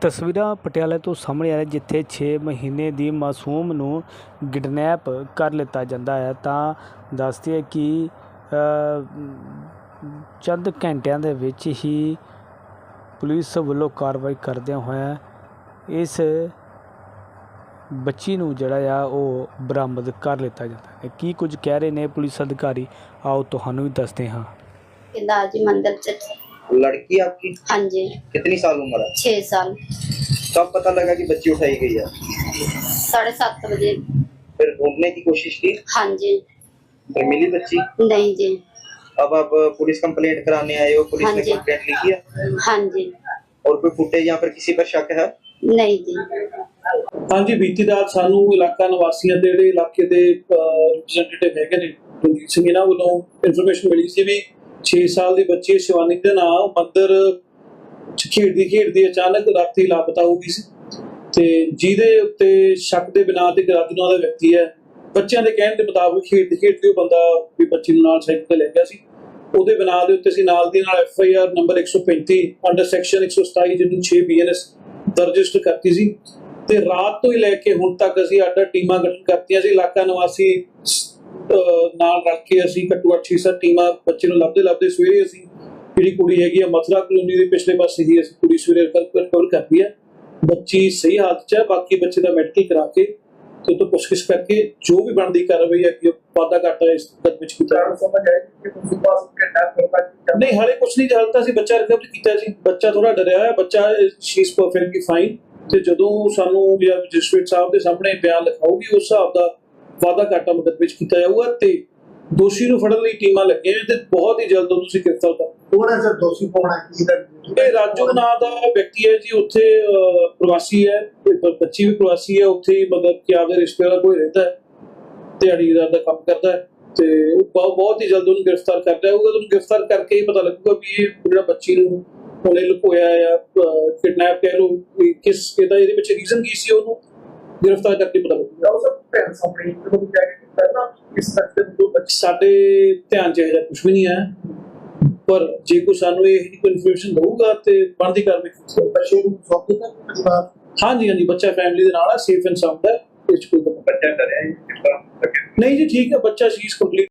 ਤਸਵੀਰਾਂ ਪਟਿਆਲੇ ਤੋਂ ਸਾਹਮਣੇ ਆ ਜਿੱਥੇ 6 ਮਹੀਨੇ ਦੀ ਮਾਸੂਮ ਨੂੰ ਗਿਡਨੈਪ ਕਰ ਲਿੱਤਾ ਜਾਂਦਾ ਹੈ। ਤਾਂ ਦੱਸਦੀ ਹੈ ਕਿ ਚੰਦ ਘੰਟਿਆਂ ਦੇ ਵਿੱਚ ਹੀ ਪੁਲਿਸ ਵੱਲੋਂ ਕਾਰਵਾਈ ਕਰਦਿਆਂ ਹੋਇਆਂ ਇਸ ਬੱਚੀ ਨੂੰ ਜਿਹੜਾ ਆ, ਉਹ ਬਰਾਮਦ ਕਰ ਲਿੱਤਾ ਜਾਂਦਾ ਹੈ। ਕੀ ਕੁਝ ਕਹਿ ਰਹੇ ਨੇ ਪੁਲਿਸ ਅਧਿਕਾਰੀ? ਆਓ ਤੁਹਾਨੂੰ ਵੀ ਦੱਸਦੇ ਹਾਂ। ਕਿੰਦਾ ਜੀ ਮੰਦਰ ਚ लड़की आपकी हाँ जी कितनी साल उम्र है छः साल कब पता लगा कि बच्ची उठाई गई है साढ़े सात बजे फिर ढूंढने की कोशिश की हाँ जी फिर मिली बच्ची नहीं जी अब आप पुलिस कंप्लेंट कराने आए हो पुलिस हाँ ने जी। कंप्लेंट लिखी है हाँ जी और कोई फुटेज यहाँ पर किसी पर शक है नहीं जी ਹਾਂਜੀ ਬੀਤੀ ਰਾਤ ਸਾਨੂੰ ਇਲਾਕਾ ਨਿਵਾਸੀਆਂ ਦੇ ਜਿਹੜੇ ਇਲਾਕੇ ਦੇ ਰਿਪਰੈਜ਼ੈਂਟੇਟਿਵ ਹੈਗੇ ਨੇ ਰਣਜੀਤ ਸਿੰਘ ਇਹਨਾਂ ਵੱਲੋਂ ਇਨਫੋਰਮੇਸ਼ਨ ਮਿਲੀ ਸੀ ਵੀ 6 ਸਾਲ ਦੀ ਬੱਚੀ ਸ਼ਿਵਾਨੀ ਦੇ ਨਾਮ ਮੰਦਰ ਚ ਖੇਡਦੀ ਖੇਡਦੀ ਅਚਾਨਕ ਰਾਤੀ ਲਾਪਤਾ ਹੋ ਗਈ ਸੀ। ਤੇ ਜਿਹਦੇ ਉੱਤੇ ਸ਼ੱਕ ਦੇ ਬਿਨਾਂ ਤੇ ਰਾਜੂ ਦਾ ਵਿਅਕਤੀ ਹੈ, ਬੱਚਿਆਂ ਦੇ ਕਹਿਣ ਦੇ ਮੁਤਾਬਕ ਖੇਡਦੀ ਖੇਡਦੀ ਉਹ ਬੰਦਾ ਵੀ ਬੱਚੀ ਨੂੰ ਨਾਲ ਸਾਈਕਲ ਤੇ ਲੈ ਗਿਆ ਸੀ। ਉਹਦੇ ਬਿਨਾਂ ਦੇ ਉੱਤੇ ਅਸੀਂ ਨਾਲ ਦੀ ਨਾਲ F I R number 135 under section 127 ਜਿਹਨੂੰ 6 ਬੀਐਨਐਸ ਦਰਜ ਕਰਤੀ ਸੀ। ਤੇ ਰਾਤ ਤੋਂ ਹੀ ਲੈ ਕੇ ਹੁਣ ਤੱਕ ਅਸੀਂ ਅੱਡ ਅੱਡ ਟੀਮਾਂ ਗਠਨ ਕਰਤੀਆਂ ਸੀ, ਇਲਾਕਾ ਨਿਵਾਸੀ ਨਾਲ ਰੱਖ ਕੇ ਅਸੀਂ ਘੱਟੋ ਘੱਟ 6-7 ਟੀਮਾਂ ਬੱਚੇ ਨੂੰ ਲੱਭਦੇ ਲੱਭਦੇ ਸਵੇਰੇ ਅਸੀਂ ਜਿਹੜੀ ਕੁੜੀ ਹੈਗੀ ਆ ਮਥੁਰਾ ਕਲੋਨੀ ਦੇ ਪਿਛਲੇ ਪਾਸੇ ਹੀ ਅਸੀਂ ਕੁੜੀ ਸਵੇਰੇ ਰਿਕਵਰ ਕਰਦੀ ਹੈ ਬੱਚੀ ਸਹੀ ਹਾਲਤ 'ਚ ਹੈ ਬਾਕੀ ਬੱਚੇ ਦਾ ਮੈਡੀਕਲ ਕਰਾ ਕੇ ਤੇ ਤੋਂ ਪੁੱਛਗਿੱਛ ਕਰਕੇ ਜੋ ਵੀ ਬਣਦੀ ਕਾਰਵਾਈ ਹੈ, ਕਿ ਵਾਧਾ ਘਾਟਾ ਇਸ ਤੱਕ ਵਿੱਚ ਕੀਤਾ ਸਮਝ ਆਏ ਕਿ ਤੁਸੀਂ ਪਾਸ ਕਿਡਨੈਪ ਕਰਤਾ ਨਹੀਂ, ਹਾਲੇ ਕੁਝ ਨਹੀਂ, ਹਾਲੇ ਤਾਂ ਬੱਚਾ ਰਿਕਵਰ ਕੀਤਾ ਜੀ। ਬੱਚਾ ਥੋੜਾ ਡਰਿਆ ਹੋਇਆ, ਬੱਚਾ ਸ਼ੀ ਇਜ਼ ਪਰਫੈਕਟਲੀ ਫਾਈਨ ਤੇ ਜਦੋਂ ਸਾਨੂੰ ਜਾਂ ਮੈਜਿਸਟ੍ਰੇਟ ਸਾਹਿਬ ਦੇ ਸਾਹਮਣੇ ਬਿਆਨ ਲਿਖਾਉਗੀ ਉਸ ਹਿਸਾਬ ਦਾ ਵਾਧਾ ਘਾਟਾ ਮਦਦ ਵਿੱਚ ਕੀਤਾ ਜਾਊਗਾ ਤੇ ਦੋਸ਼ੀ ਨੂੰ ਫੜਨ ਲਈ ਟੀਮਾਂ ਲੱਗੀਆਂ ਤੇ ਬਹੁਤ ਹੀ ਜਲਦ ਅਸੀਂ ਗ੍ਰਿਫਤਾਰ ਕਰ ਕੌਣ ਹੈ ਸਰ ਦੋਸ਼ੀ ਕੌਣ ਹੈ? ਕੀ ਦਾ ਇਹ ਰਾਜੂ ਨਾਂ ਦਾ ਵਿਅਕਤੀ ਹੈ ਜੀ ਉੱਥੇ ਪ੍ਰਵਾਸੀ ਹੈ ਬੱਚੀ ਵੀ ਪ੍ਰਵਾਸੀ ਹੈ ਉੱਥੇ ਹੀ ਮਤਲਬ ਕਿ ਆਪਦੇ ਰਿਸ਼ਤੇਦਾਰ ਕੋਈ ਰਹਿੰਦਾ ਹੈ ਦਿਹਾੜੀਦਾਰ ਦਾ ਕੰਮ ਕਰਦਾ ਹੈ ਤੇ ਉਹ ਬਹੁਤ ਹੀ ਜਲਦ ਉਹਨੂੰ ਗ੍ਰਿਫਤਾਰ ਕਰ ਲਿਆ ਜਾਊਗਾ ਉਹਨੂੰ ਗ੍ਰਿਫਤਾਰ ਕਰਕੇ ਹੀ ਪਤਾ ਲੱਗੂਗਾ ਵੀ ਇਹ ਜਿਹੜਾ ਬੱਚੀ ਨੂੰ ਉਹਨੇ ਲੁਕੋਇਆ ਜਾਂ ਕਿਡਨੈਪ ਕਹਿ ਕਿਸ ਇਹਦਾ ਇਹਦੇ ਪਿੱਛੇ ਰੀਜ਼ਨ ਕੀ ਸੀ ਉਹਨੂੰ ਗ੍ਰਿਫਤਾਰ ਕਰਕੇ ਪਤਾ ਲੱਗੂਗਾ। ਭੈਣ ਸਾਹਮਣੇ ਜਦੋਂ ਵੀ ਜਾਏ ਕਿ ਪਹਿਲਾਂ ਇਸ ਤੱਕ ਦੇ ਦੋ ਬੱਚੇ ਸਾਡੇ ਧਿਆਨ ਚ ਇਹਦਾ ਕੁਝ ਵੀ ਨਹੀਂ ਆਇਆ। ਪਰ ਜੇ ਕੋਈ ਸਾਨੂੰ ਇਹ ਕੋਈ ਇਨਫੋਰਮੇਸ਼ਨ ਦਊਗਾ ਤੇ ਬਣਦੀ ਜਾਊਗੀ। ਬੱਚੇ ਨੂੰ ਸੌਂਪ ਦਿੱਤਾ ਪਰਿਵਾਰ? ਹਾਂਜੀ ਹਾਂਜੀ ਬੱਚਾ ਫੈਮਿਲੀ ਦੇ ਨਾਲ ਹੈ ਸੇਫ ਐਂਡ ਸਾਊਂਡ ਹੈ ਇਸ ਕੋਈ ਬੱਚਾ ਤਰ੍ਹਾਂ ਨਹੀਂ ਜੀ ਠੀਕ ਹੈ ਬੱਚਾ ਸ਼ੀਜ਼ ਕੰਪਲੀਟ